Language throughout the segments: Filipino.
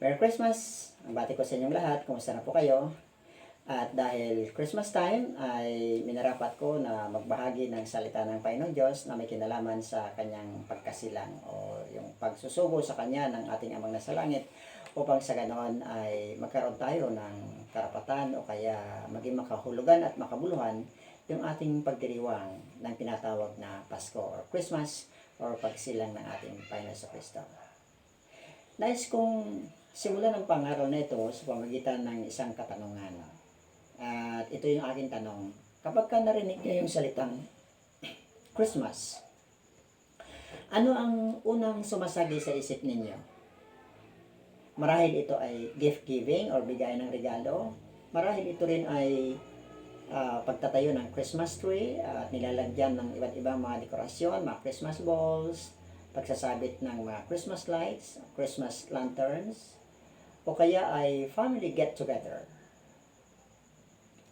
Merry Christmas! Ang bati ko sa inyong lahat. Kumusta na po kayo? At dahil Christmas time ay minarapat ko na magbahagi ng salita ng Panginoon Diyos na may kinalaman sa kanyang pagkasilang o yung pagsusugo sa kanya ng ating amang nasa langit upang sa ganoon ay magkaroon tayo ng karapatan o kaya maging makahulugan at makabuluhan yung ating pagdiriwang ng tinatawag na Pasko or Christmas or pagsilang ng ating Panginoon sa Kristo. Nais kong simulan ang pangaraw na ito sa pamagitan ng isang katanungan. At ito yung aking tanong. Kapag ka narinig niyo yung salitang Christmas, ano ang unang sumasagi sa isip ninyo? Marahil ito ay gift giving or bigay ng regalo. Marahil ito rin ay ah, pagtatayo ng Christmas tree at nilalagyan ng iba't ibang mga dekorasyon, mga Christmas balls, pagsasabit ng mga Christmas lights, Christmas lanterns, o kaya ay family get together.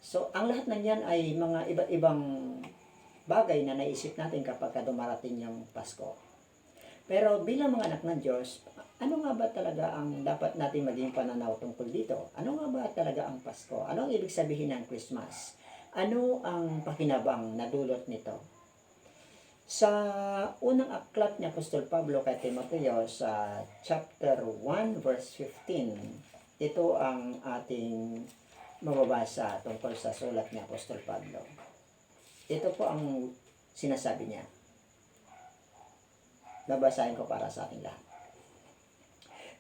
So, ang lahat ng yan ay mga iba't ibang bagay na naisip natin kapag ka dumarating yung Pasko. Pero bilang mga anak ng Diyos, ano nga ba talaga ang dapat natin maging pananaw tungkol dito? Ano nga ba talaga ang Pasko? Ano ang ibig sabihin ng Christmas? Ano ang pakinabang na dulot nito? Sa unang aklat ni Apostol Pablo kay Timoteo sa chapter 1 verse 15, ito ang ating mababasa tungkol sa sulat ni Apostol Pablo. Ito po ang sinasabi niya. Babasahin ko para sa ating lahat.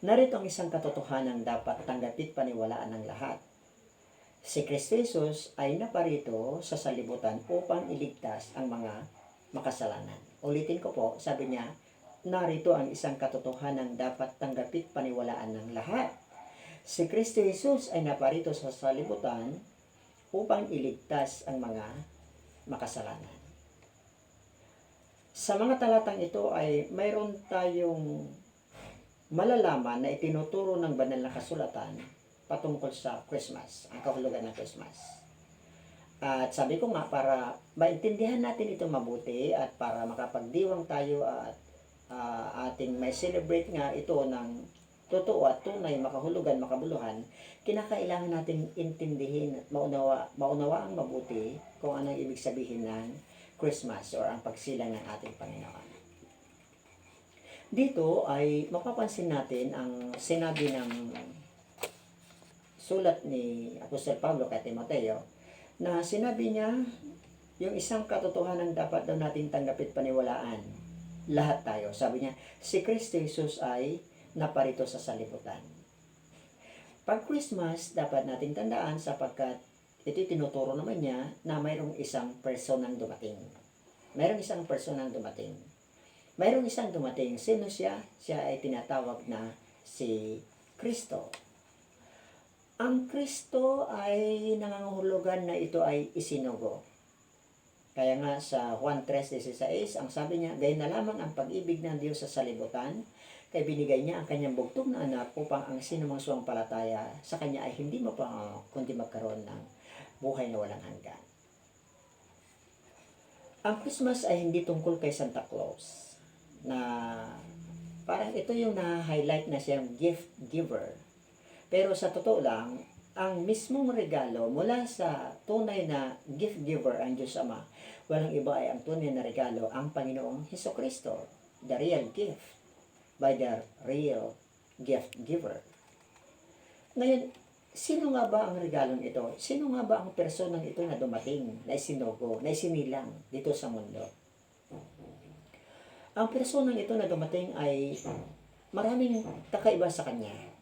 Narito ang isang katotohanan dapat tanggapit paniwalaan ng lahat. Si Kristo Jesus ay naparito sa salibutan upang iligtas ang mga makasalanan. Ulitin ko po, sabi niya, narito ang isang katotohanan dapat tanggapit paniwalaan ng lahat. Si Kristo Jesus ay naparito sa salibutan upang iligtas ang mga makasalanan. Sa mga talatang ito ay mayroon tayong malalaman na itinuturo ng banal na kasulatan patungkol sa Christmas, ang kahulugan ng Christmas. At sabi ko nga, para maintindihan natin ito mabuti at para makapagdiwang tayo at ah, ating may celebrate nga ito ng totoo at tunay, makahulugan, makabuluhan, kinakailangan nating intindihin at maunawa, maunawa ang mabuti kung ano ang ibig sabihin ng Christmas or ang pagsilang ng ating Panginoon. Dito ay mapapansin natin ang sinabi ng sulat ni Apostol Pablo kay Timoteo na sinabi niya yung isang katotohanan dapat daw natin tanggapit paniwalaan. Lahat tayo. Sabi niya, si Kristo Jesus ay naparito sa salibutan. Pag Christmas, dapat nating tandaan sapagkat ito tinuturo naman niya na mayroong isang personang dumating. Mayroong isang personang dumating. Mayroong isang dumating. Sino siya? Siya ay tinatawag na si Kristo. Ang Kristo ay nangangahulugan na ito ay isinugo. Kaya nga sa Juan 3.16, ang sabi niya, gayon na lamang ang pag-ibig ng Diyos sa salibutan, kaya binigay niya ang kanyang bugtong na anak upang ang sinumang palataya sa kanya ay hindi mapangako, kundi magkaroon ng buhay na walang hanggan. Ang Christmas ay hindi tungkol kay Santa Claus na parang ito yung na-highlight na siyang gift giver. Pero sa totoo lang, ang mismong regalo mula sa tunay na gift giver ang Diyos Ama, walang iba ay ang tunay na regalo, ang Panginoong Heso Kristo, the real gift by the real gift giver. Ngayon, sino nga ba ang regalong ito? Sino nga ba ang personang ito na dumating, na isinugo, na isinilang dito sa mundo? Ang personang ito na dumating ay maraming kakaiba sa kanya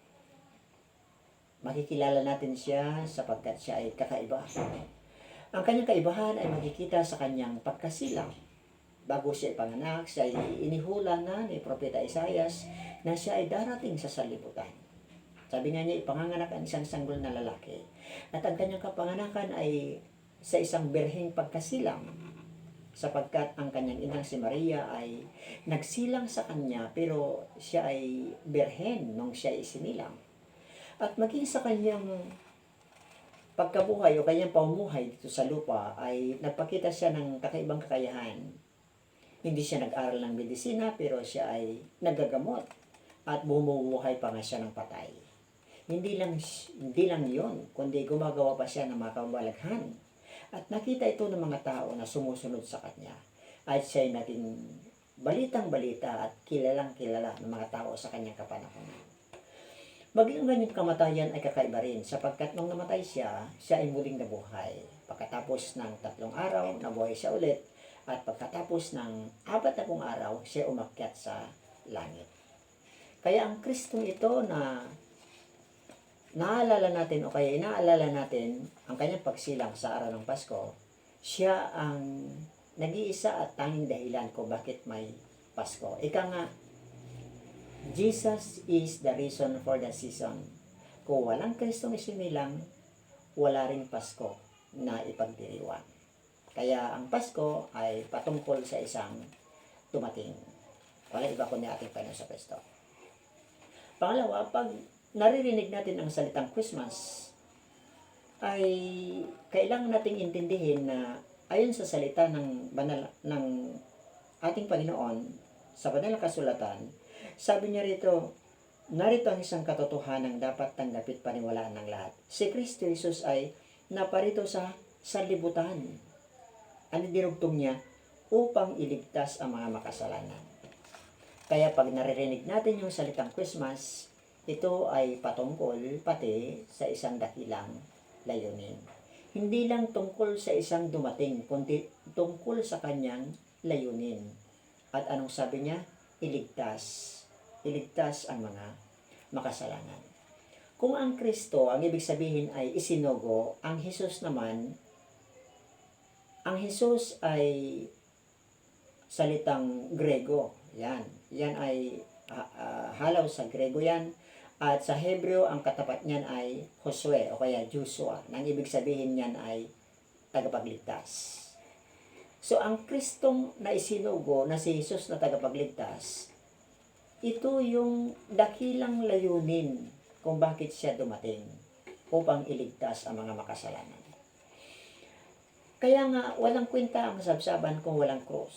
makikilala natin siya sapagkat siya ay kakaiba. Ang kanyang kaibahan ay makikita sa kanyang pagkasilang. Bago siya ipanganak, siya ay inihula na ni Propeta Isayas na siya ay darating sa salibutan. Sabi nga niya, ipanganganak ang isang sanggol na lalaki. At ang kanyang kapanganakan ay sa isang berheng pagkasilang sapagkat ang kanyang inang si Maria ay nagsilang sa kanya pero siya ay berhen nung siya ay isinilang. At maging sa kanyang pagkabuhay o kanyang pamumuhay dito sa lupa ay nagpakita siya ng kakaibang kakayahan. Hindi siya nag-aral ng medisina pero siya ay nagagamot at bumubuhay pa nga siya ng patay. Hindi lang, hindi lang yon kundi gumagawa pa siya ng mga kabalaghan. At nakita ito ng mga tao na sumusunod sa kanya. At siya'y naging balitang balita at kilalang kilala ng mga tao sa kanyang kapanahonan. Maging ang kanyang kamatayan ay kakaiba rin sapagkat nung namatay siya, siya ay muling nabuhay. Pagkatapos ng tatlong araw, nabuhay siya ulit at pagkatapos ng apat na pong araw, siya umakyat sa langit. Kaya ang Kristong ito na naalala natin o kaya inaalala natin ang kanyang pagsilang sa araw ng Pasko, siya ang nag-iisa at tanging dahilan ko bakit may Pasko. Ika nga, Jesus is the reason for the season. Kung walang Kristong isinilang, wala ring Pasko na ipagdiriwang. Kaya ang Pasko ay patungkol sa isang dumating. Wala iba kundi ating Panginoon sa Kristo. Pangalawa, pag naririnig natin ang salitang Christmas, ay kailangan nating intindihin na ayon sa salita ng banal ng ating Panginoon sa banal na kasulatan, sabi niya rito, narito ang isang katotohanan dapat tanggapit paniwalaan ng lahat. Si Kristo Jesus ay naparito sa sanlibutan. Ano dinugtong niya? Upang iligtas ang mga makasalanan. Kaya pag naririnig natin yung salitang Christmas, ito ay patungkol pati sa isang dakilang layunin. Hindi lang tungkol sa isang dumating, kundi tungkol sa kanyang layunin. At anong sabi niya? Iligtas. Iligtas ang mga makasalanan. Kung ang Kristo, ang ibig sabihin ay isinugo, ang Jesus naman, ang Jesus ay salitang Grego. Yan. Yan ay ah, ah, halaw sa Grego yan. At sa Hebreo, ang katapat niyan ay Josue o kaya Joshua. Nang ibig sabihin niyan ay tagapagligtas. So, ang Kristong na isinugo na si Jesus na tagapagligtas, ito yung dakilang layunin kung bakit siya dumating upang iligtas ang mga makasalanan. Kaya nga, walang kwenta ang sabsaban kung walang cross.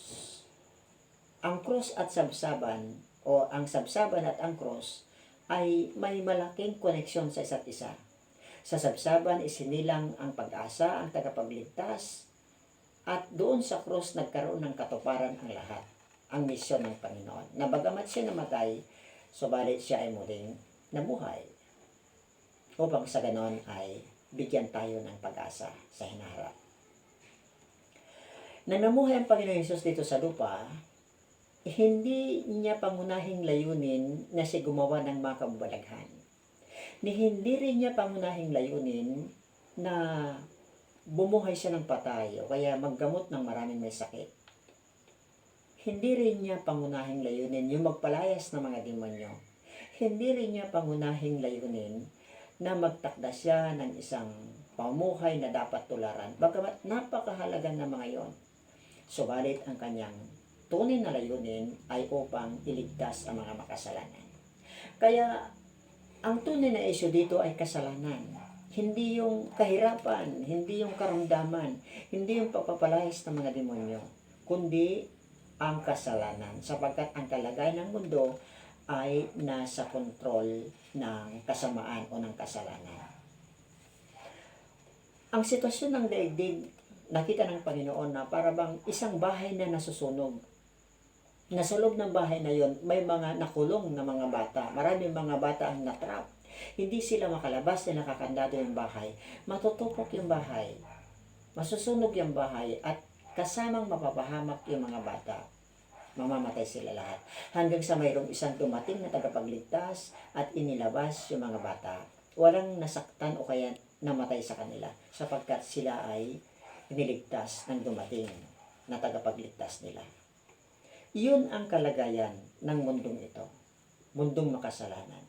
Ang cross at sabsaban, o ang sabsaban at ang cross, ay may malaking koneksyon sa isa't isa. Sa sabsaban, isinilang ang pag-asa, ang tagapagligtas, at doon sa cross nagkaroon ng katuparan ang lahat, ang misyon ng Panginoon. Na bagamat siya namatay, subalit siya ay muling nabuhay. Upang sa ganon ay bigyan tayo ng pag-asa sa hinaharap. Nang namuhay ang Panginoon Yesus dito sa lupa, hindi niya pangunahing layunin na siya gumawa ng mga kabalaghan. Ni hindi rin niya pangunahing layunin na bumuhay siya ng patay o kaya maggamot ng maraming may sakit. Hindi rin niya pangunahing layunin yung magpalayas ng mga demonyo. Hindi rin niya pangunahing layunin na magtakda siya ng isang pamuhay na dapat tularan. Bagamat napakahalaga ng mga yon. Subalit ang kanyang tunay na layunin ay upang iligtas ang mga makasalanan. Kaya ang tunay na isyo dito ay kasalanan. Hindi yung kahirapan, hindi yung karamdaman, hindi yung pagpapalayas ng mga demonyo, kundi ang kasalanan. Sapagkat ang kalagayan ng mundo ay nasa kontrol ng kasamaan o ng kasalanan. Ang sitwasyon ng daigdig, nakita ng Panginoon na para bang isang bahay na nasusunog. Nasa loob ng bahay na yon, may mga nakulong na mga bata. Maraming mga bata ang natrap. Hindi sila makalabas na nakakandado yung bahay. Matutupok yung bahay. Masusunog yung bahay at kasamang mapapahamak yung mga bata mamamatay sila lahat. Hanggang sa mayroong isang dumating na tagapagligtas at inilabas yung mga bata. Walang nasaktan o kaya namatay sa kanila sapagkat sila ay iniligtas ng dumating na tagapagligtas nila. Iyon ang kalagayan ng mundong ito. Mundong makasalanan.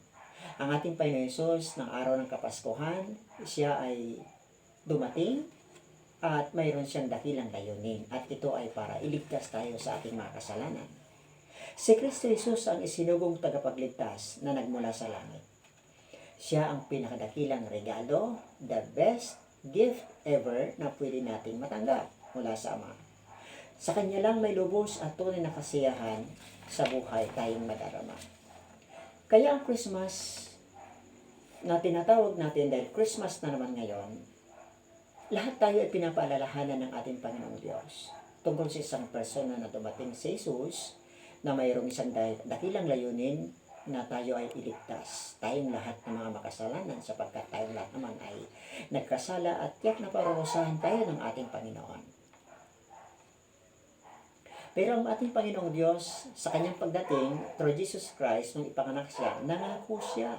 Ang ating Panginoon ng araw ng Kapaskuhan, siya ay dumating at mayroon siyang dakilang layunin at ito ay para iligtas tayo sa ating mga kasalanan. Si Kristo Jesus ang isinugong tagapagligtas na nagmula sa langit. Siya ang pinakadakilang regalo, the best gift ever na pwede nating matanggap mula sa Ama. Sa Kanya lang may lubos at tunay na kasiyahan sa buhay tayong madarama. Kaya ang Christmas na tinatawag natin dahil Christmas na naman ngayon, lahat tayo ay pinapaalalahanan ng ating Panginoong Diyos tungkol sa isang persona na dumating si Jesus na mayroong isang dak- dakilang layunin na tayo ay iligtas. Tayong lahat ng mga makasalanan sapagkat tayong lahat naman ay nagkasala at tiyak na parurusahan tayo ng ating Panginoon. Pero ang ating Panginoong Diyos, sa kanyang pagdating, through Jesus Christ, nung ipanganak siya, nangako siya.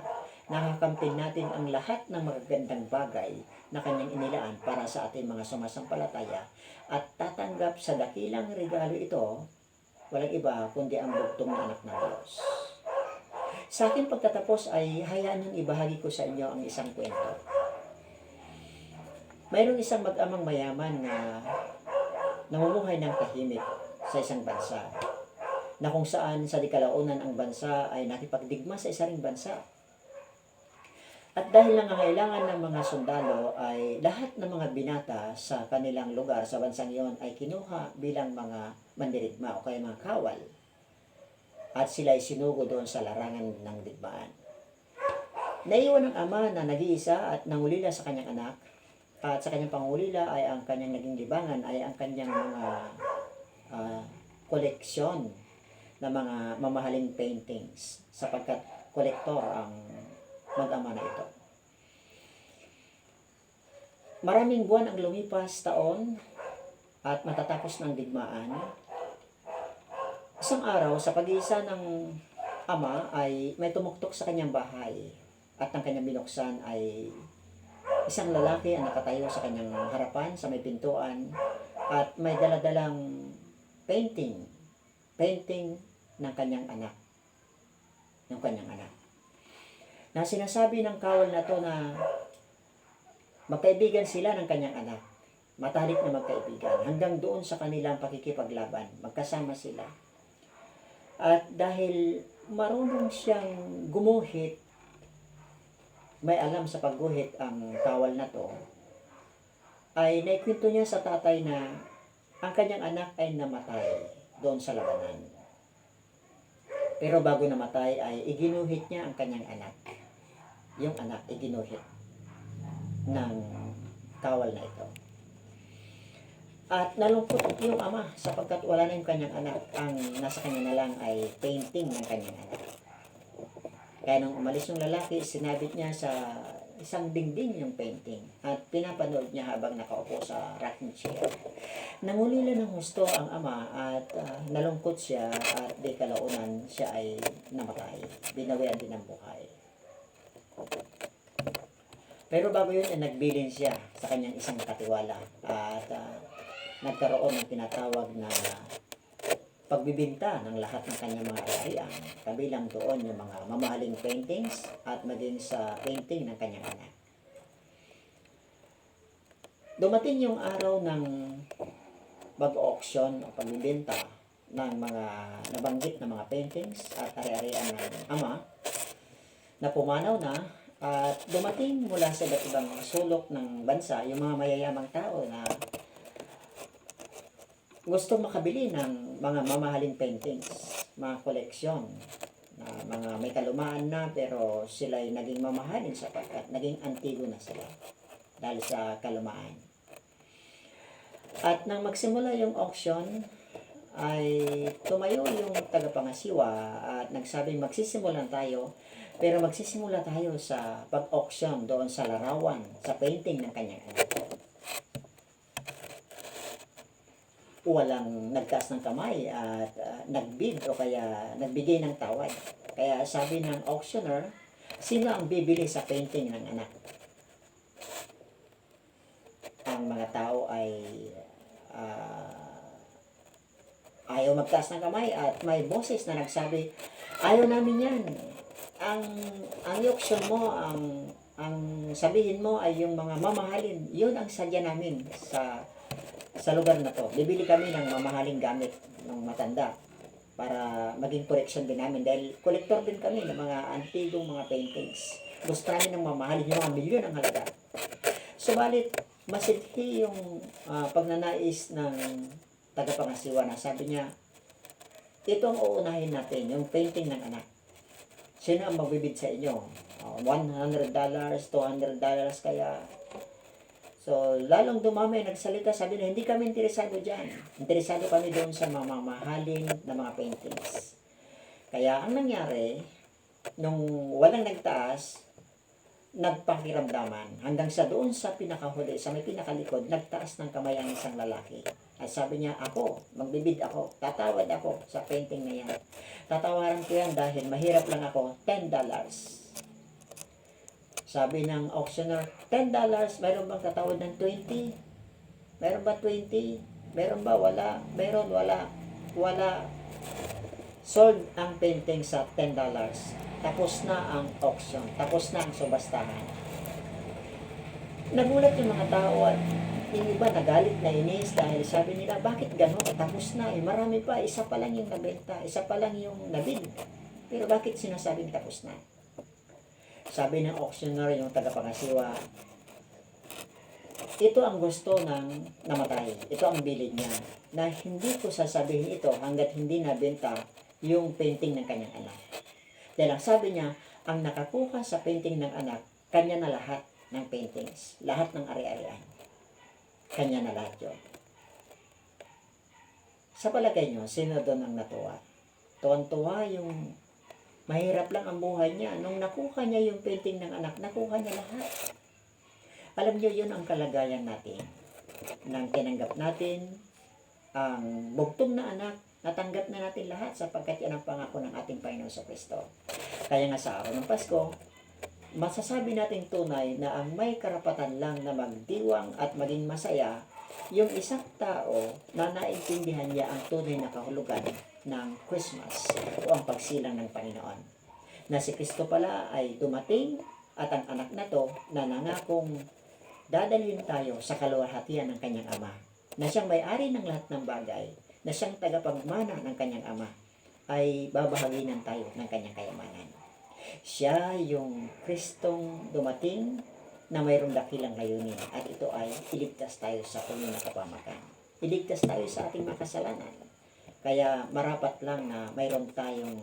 Nakakampin natin ang lahat ng magagandang bagay na kanyang inilaan para sa ating mga sumasampalataya at tatanggap sa dakilang regalo ito, walang iba kundi ang bugtong na anak ng Diyos. Sa aking pagtatapos ay hayaan niyong ibahagi ko sa inyo ang isang kwento. Mayroong isang mag-amang mayaman na namumuhay ng tahimik sa isang bansa na kung saan sa dikalaunan ang bansa ay nakipagdigma sa isa ring bansa. At dahil nangangailangan ng mga sundalo ay lahat ng mga binata sa kanilang lugar sa bansang iyon ay kinuha bilang mga mandirigma o kaya mga kawal. At sila ay sinugo doon sa larangan ng digmaan. Naiwan ng ama na nag-iisa at nangulila sa kanyang anak at sa kanyang pangulila ay ang kanyang naging libangan ay ang kanyang mga ah, koleksyon ng mga mamahaling paintings sapagkat kolektor ang mag-ama na ito. Maraming buwan ang lumipas taon at matatapos ng digmaan. Isang araw sa pag-iisa ng ama ay may tumuktok sa kanyang bahay at ang kanyang binuksan ay isang lalaki ang nakatayo sa kanyang harapan sa may pintuan at may daladalang painting painting ng kanyang anak ng kanyang anak na sinasabi ng kawal na to na magkaibigan sila ng kanyang anak matalik na magkaibigan hanggang doon sa kanilang pakikipaglaban magkasama sila at dahil marunong siyang gumuhit may alam sa pagguhit ang kawal na to ay naikwento niya sa tatay na ang kanyang anak ay namatay doon sa labanan. Pero bago namatay ay iginuhit niya ang kanyang anak. Yung anak iginuhit ng kawal na ito. At nalungkot yung ama sapagkat wala na yung kanyang anak. Ang nasa kanya na lang ay painting ng kanyang anak. Kaya nung umalis yung lalaki, sinabit niya sa isang dingding yung painting at pinapanood niya habang nakaupo sa rocking chair. Nangulila ng husto ang ama at ah, nalungkot siya at di kalaunan siya ay namatay. Binawian din ng buhay. Pero bago yun, ay nagbilin siya sa kanyang isang katiwala at ah, nagkaroon ng tinatawag na pagbibinta ng lahat ng kanyang mga ari-arian. Kabilang doon yung mga mamahaling paintings at maging sa painting ng kanyang anak. Dumating yung araw ng pag-auction o pagbibenta ng mga nabanggit na mga paintings at ari-arian ng ama na pumanaw na at dumating mula sa iba't ibang sulok ng bansa yung mga mayayamang tao na gusto makabili ng mga mamahaling paintings, mga koleksyon na mga may kalumaan na pero sila ay naging mamahalin sapagkat naging antigo na sila dahil sa kalumaan. At nang magsimula yung auction, ay tumayo yung tagapangasiwa at nagsabing magsisimulan tayo pero magsisimula tayo sa pag-auction doon sa larawan, sa painting ng kanyang anak. Walang nagtaas ng kamay at ah, nagbid o kaya nagbigay ng tawad. Kaya sabi ng auctioneer, sino ang bibili sa painting ng anak? Ang mga tao ay ah, ayaw magtaas ng kamay at may boses na nagsabi, ayaw namin yan. Ang ang auction mo, ang ang sabihin mo ay yung mga mamahalin. Yun ang sadya namin sa sa lugar na to. Bibili kami ng mamahaling gamit ng matanda para maging collection din namin dahil collector din kami ng mga antigong mga paintings. Gusto namin ng mamahalin yung mga milyon ang halaga. Subalit, masidhi yung ah, pagnanais ng tagapangasiwa na sabi niya, ito ang uunahin natin, yung painting ng anak. Sino ang magbibid sa inyo? Oh, $100, $200 kaya. So, lalong dumami, nagsalita, sabi na, hindi kami interesado dyan. Interesado kami doon sa mga mamahaling na mga paintings. Kaya, ang nangyari, nung walang nagtaas, nagpakiramdaman hanggang sa doon sa pinakahuli, sa may pinakalikod, nagtaas ng kamay ang isang lalaki. At sabi niya, ako, magbibid ako, tatawad ako sa painting na yan. Tatawaran ko yan dahil mahirap lang ako, $10. Sabi ng auctioneer, $10, mayroon bang tatawad ng 20? Meron ba 20? Meron ba? Wala. Meron, wala. Wala. Sold ang painting sa $10. Tapos na ang auction. Tapos na ang subastahan. Nagulat yung mga tao at yung iba nagalit na inis dahil sabi nila, bakit gano'n? Tapos na eh. Marami pa. Isa pa lang yung nabenta. Isa pa lang yung nabid. Pero bakit sinasabing tapos na? Sabi ng auctioneer, yung tagapangasiwa, ito ang gusto ng namatay. Ito ang bilid niya. Na hindi ko sasabihin ito hanggat hindi nabenta yung painting ng kanyang anak. Dahil ang sabi niya, ang nakakuha sa painting ng anak, kanya na lahat ng paintings. Lahat ng ari-arian. Kanya na lahat yun. Sa palagay niyo, sino doon ang natuwa? Tuwan-tuwa yung mahirap lang ang buhay niya. Nung nakuha niya yung painting ng anak, nakuha niya lahat. Alam niyo, yun ang kalagayan natin. Nang tinanggap natin ang bugtong na anak, natanggap na natin lahat sapagkat yan ang pangako ng ating Panginoon sa Kristo. Kaya nga sa araw ng Pasko, masasabi natin tunay na ang may karapatan lang na magdiwang at maging masaya yung isang tao na naintindihan niya ang tunay na kahulugan ng Christmas o ang pagsilang ng Panginoon. Na si Kristo pala ay dumating at ang anak na to na nangakong dadalhin tayo sa kaluwalhatian ng kanyang ama. Na siyang may-ari ng lahat ng bagay, na siyang tagapagmana ng kanyang ama, ay babahaginan tayo ng kanyang kayamanan. Siya yung Kristong dumating na mayroong dakilang layunin at ito ay iligtas tayo sa na kapamakan. Iligtas tayo sa ating mga kasalanan. Kaya marapat lang na mayroon tayong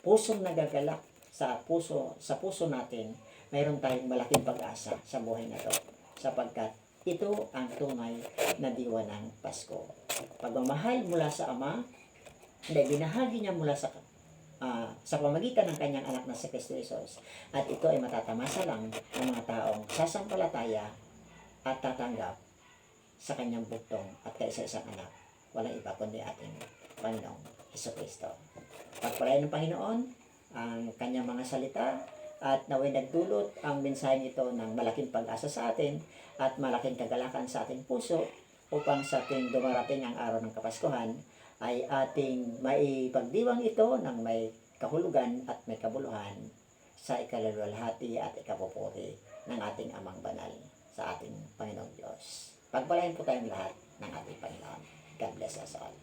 pusong nagagalak sa puso sa puso natin, mayroon tayong malaking pag-asa sa buhay na to sapagkat ito ang tunay na diwa ng Pasko. Pagmamahal mula sa Ama, na binahagi niya mula sa ah, sa pamagitan ng kanyang anak na si Kristo Jesus. At ito ay matatamasa lang ng mga taong sasampalataya at tatanggap sa kanyang bugtong at kaisa-isang anak. Walang iba kundi ating Panginoong Heso Kristo. Pagpalain ng Panginoon ang kanyang mga salita at naway nagdulot ang mensahe ito ng malaking pag-asa sa atin at malaking kagalakan sa ating puso upang sa ating dumarating ang araw ng Kapaskuhan ay ating maipagdiwang ito ng may kahulugan at may kabuluhan sa ikalalwalhati at ikapupuri ng ating amang banal sa ating Panginoong Diyos. Pagpalain po tayong lahat ng ating Panginoon. God bless us all.